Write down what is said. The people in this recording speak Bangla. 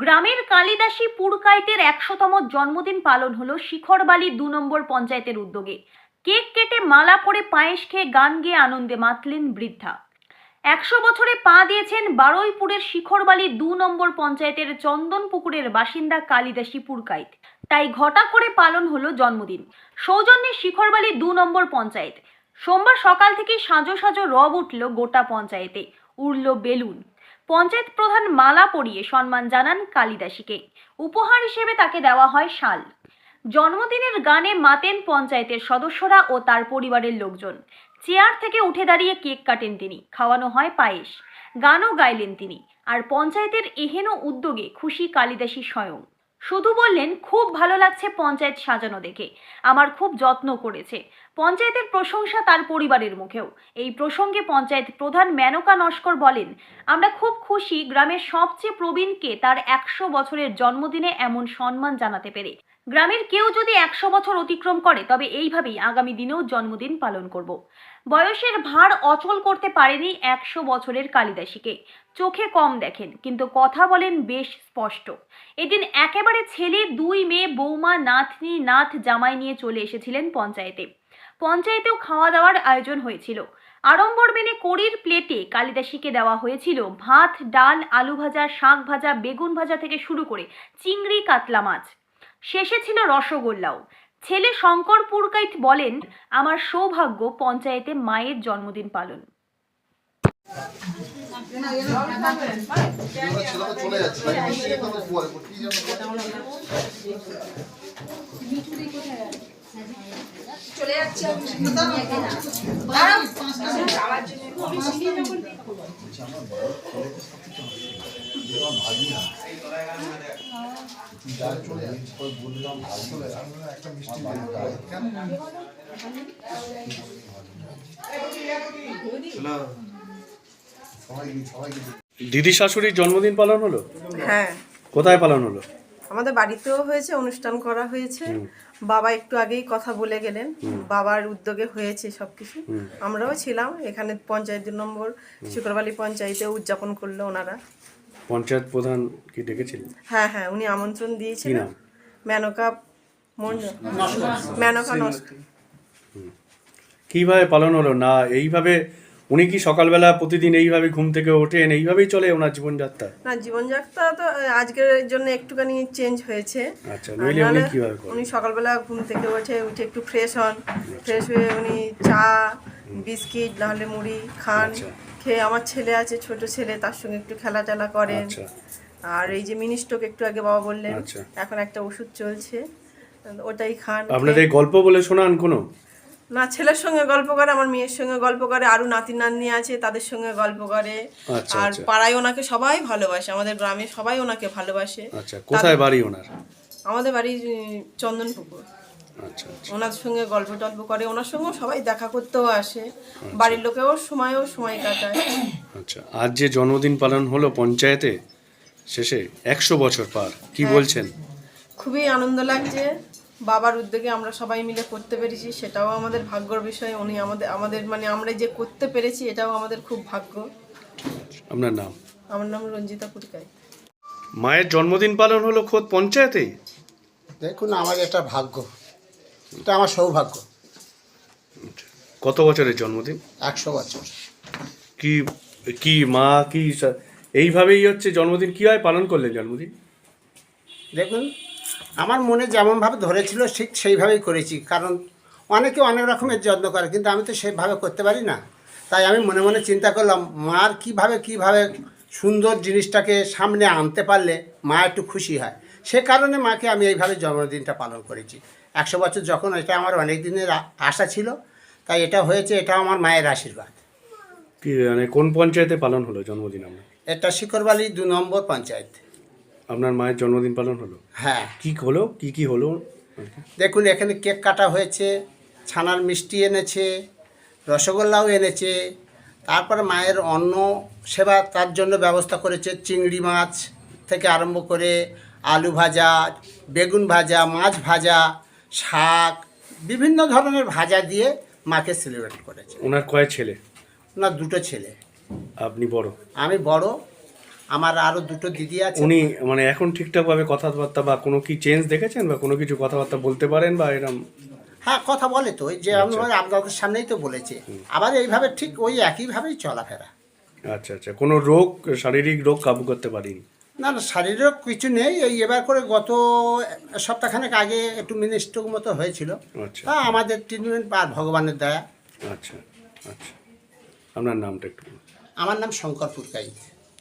গ্রামের কালিদাসী পুরকাইতের একশোতম জন্মদিন পালন হলো শিখরবালি দু নম্বর পঞ্চায়েতের উদ্যোগে। কেক কেটে মালা পরে পায়েস খেয়ে গান গেয়ে আনন্দে মাতলেন বৃদ্ধা। একশো বছরে পা দিয়েছেন বারুইপুরের শিখরবালি দু নম্বর পঞ্চায়েতের চন্দন পুকুরের বাসিন্দা কালিদাসী পুরকাইত। তাই ঘটা করে পালন হলো জন্মদিন। সৌজন্যে শিখরবালি দু নম্বর পঞ্চায়েত। সোমবার সকাল থেকেই সাজো সাজো রব উঠল গোটা পঞ্চায়েতে। উড়ল বেলুন। পঞ্চায়েত প্রধান মালা পরিয়ে সম্মান জানান কালিদাসীকে। উপহার হিসেবে তাকে দেওয়া হয় শাল। জন্মদিনের গানে মাতেন পঞ্চায়েতের সদস্যরা ও তার পরিবারের লোকজন। চেয়ার থেকে উঠে দাঁড়িয়ে কেক কাটেন তিনি, খাওয়ানো হয় পায়েস। গানও গাইলেন তিনি। আর পঞ্চায়েতের এহেন উদ্যোগে খুশি কালিদাসী স্বয়ং। শুধু বললেন, খুব ভালো লাগছে পঞ্চায়েত সাজানো দেখে। আমার খুব যত্ন করেছে। পঞ্চায়েতের প্রশংসা তার পরিবারের মুখেও। এই প্রসঙ্গে পঞ্চায়েত প্রধান মেনকা নস্কর বলেন, আমরা খুব খুশি গ্রামের সবচেয়ে প্রবীণকে তার একশো বছরের জন্মদিনে এমন সম্মান জানাতে পেরে। গ্রামের কেউ যদি একশো বছর অতিক্রম করে, তবে এইভাবেই আগামী দিনেও জন্মদিন পালন করব। বয়সের ভার অচল করতে পারেনি একশো বছরের কালিদাসীকে। চোখে কম দেখেন, কিন্তু কথা বলেন বেশ স্পষ্ট। এদিন একেবারে ছেলে, দুই মেয়ে, বৌমা, নাতনি নাথ জামাই নিয়ে চলে এসেছিলেন পঞ্চায়েতে। পঞ্চায়েতেও খাওয়া দাওয়ার আয়োজন হয়েছিল। আড়ম্বর মেনে কড়ির প্লেটে কালিদাসীকে দেওয়া হয়েছিল ভাত, ডাল, আলু ভাজা, শাক ভাজা, বেগুন ভাজা থেকে শুরু করে চিংড়ি, কাতলা মাছ। শেষে ছিল রসগোল্লাও। ছেলে শঙ্কর পুরকাইত বলেন, আমার সৌভাগ্য পঞ্চায়েতে মায়ের জন্মদিন পালন। চলে যাচ্ছে। দিদি শাশুড়ির জন্মদিন পালন হলো? হ্যাঁ। কোথায় পালন হলো? আমাদের বাড়িতেও হয়েছে অনুষ্ঠান করা হয়েছে। বাবা একটু আগেই কথা বলে গেলেন। বাবার উদ্যোগে হয়েছে সবকিছু। আমরাও ছিলাম এখানে পঞ্চায়েত দু নম্বর শুক্রবালি পঞ্চায়েতে উদযাপন করল ওনারা। পঞ্চায়েত প্রধান কি ডেকেছিলেন? হ্যাঁ হ্যাঁ উনি আমন্ত্রণ দিয়েছিলেন। মেনকা মন্ডল মেনকা নস্কর। কীভাবে পালন হলো? না এইভাবে উনি কি সকালবেলা প্রতিদিন এইভাবে ঘুম থেকে ওঠেন? এইভাবেই চলে ওনার জীবনযাত্রা? না জীবনযাত্রা তো আজকের জন্য একটুখানি চেঞ্জ হয়েছে। আচ্ছা নইলে উনি কীভাবে করেন? উনি সকালবেলা ঘুম থেকে ওঠে উঠে একটু ফ্রেশ হন। ফ্রেশ হয়ে উনি চা বিস্কিট নাহলে মুড়ি খান। আচ্ছা। খেয়ে আমার ছেলে আছে ছোট ছেলে তার সঙ্গে একটু খেলা টেলা করেন। আচ্ছা। আর এই যে মিনি স্ট্রোক একটু আগে বাবা বললেন আচ্ছা। এখন একটা ওষুধ চলছে ওটাই খান আপনাদের গল্প বলে শোনান কোনো? না ছেলের সঙ্গে গল্প করে আমার মেয়ের সঙ্গে গল্প করে আরও নাতি নাতনি আছে তাদের সঙ্গে গল্প করে। আর। পাড়ায় ওনাকে সবাই ভালোবাসে আমাদের গ্রামে সবাই ওনাকে ভালোবাসে। আচ্ছা কোথায় বাড়ি ওনার? আমাদের বাড়ি চন্দনপুকুর। ওনার সঙ্গে গল্প টল্প করে ওনার সঙ্গে সবাই দেখা করতেও আসে। বাড়ির লোকেও সময়ও সময় কাটায়। আচ্ছা আজ যে জন্মদিন পালন হলো পঞ্চায়েতে শেষে একশো বছর পার কি বলছেন? খুবই আনন্দ লাগছে। বাবার উদ্যোগে আমরা সবাই মিলে করতে পেরেছি সেটাও আমাদের ভাগ্যর বিষয়। উনি আমাদের আমাদের মানে আমরা যে করতে পেরেছি এটাও আমাদের খুব ভাগ্য। আপনার নাম? আমার নাম রঞ্জিতা কুটকাই মায়ের জন্মদিন পালন হলো খোদ পঞ্চায়েতে দেখুন আমার এটা ভাগ্য। এটা আমার সৌভাগ্য। কত বছরের জন্মদিন? একশো বছর। কি কি মা কি এইভাবেই হচ্ছে জন্মদিন কি হয় পালন করলেন জন্মদিন? দেখুন আমার মনে যেমনভাবে ধরেছিল ঠিক সেইভাবেই করেছি কারণ অনেকে অনেক রকমের যত্ন করে কিন্তু আমি তো সেইভাবে করতে পারি না। তাই আমি মনে মনে চিন্তা করলাম মার কীভাবে কীভাবে সুন্দর জিনিসটাকে সামনে আনতে পারলে মা একটু খুশি হয়। সে কারণে মাকে আমি এইভাবে জন্মদিনটা পালন করেছি। একশো বছর যখন এটা আমার অনেক দিনের আশা ছিল তাই এটা হয়েছে এটা আমার মায়ের আশীর্বাদ। কি মানে কোন পঞ্চায়েতে পালন হলো জন্মদিন আপনার? এটা শিকরবালি দু নম্বর পঞ্চায়েত। আপনার মায়ের জন্মদিন পালন হলো? হ্যাঁ। কি হলো? কি কি হলো? দেখুন এখানে কেক কাটা হয়েছে ছানার মিষ্টি এনেছে রসগোল্লাও এনেছে তারপরে মায়ের অন্ন সেবা তার জন্য ব্যবস্থা করেছে চিংড়ি মাছ থেকে আরম্ভ করে আলু ভাজা বেগুন ভাজা মাছ ভাজা শাক বিভিন্ন ধরনের ভাজা দিয়ে মাকে সেলিব্রেট করেছে। ওনার কয় ছেলে? ওনার দুটো ছেলে। আপনি বড়? আমি বড় আমার আরও দুটো দিদি আছে। উনি মানে এখন ঠিকঠাকভাবে কথাবার্তা বা কোনো কি চেঞ্জ দেখেছেন বা কোনো কিছু কথাবার্তা বলতে পারেন বা এরকম হ্যাঁ কথা বলে তো ওই যে আমার আপনাদের সামনেই তো বলেছে। আবার এইভাবে ঠিক ওই একইভাবেই চলাফেরা। আচ্ছা আচ্ছা। কোনো রোগ শারীরিক রোগ কাবু করতে পারিনি? না না শারীরিক কিছু নেই। এই এবার করে গত সপ্তাহখানেক আগে একটু মিনি স্ট্রোক মতো হয়েছিল। আচ্ছা। তা আমাদের ট্রিটমেন্ট আর ভগবানের দয়া। আচ্ছা আচ্ছা। আপনার নামটা একটু আমার নাম শঙ্কর পুরকাই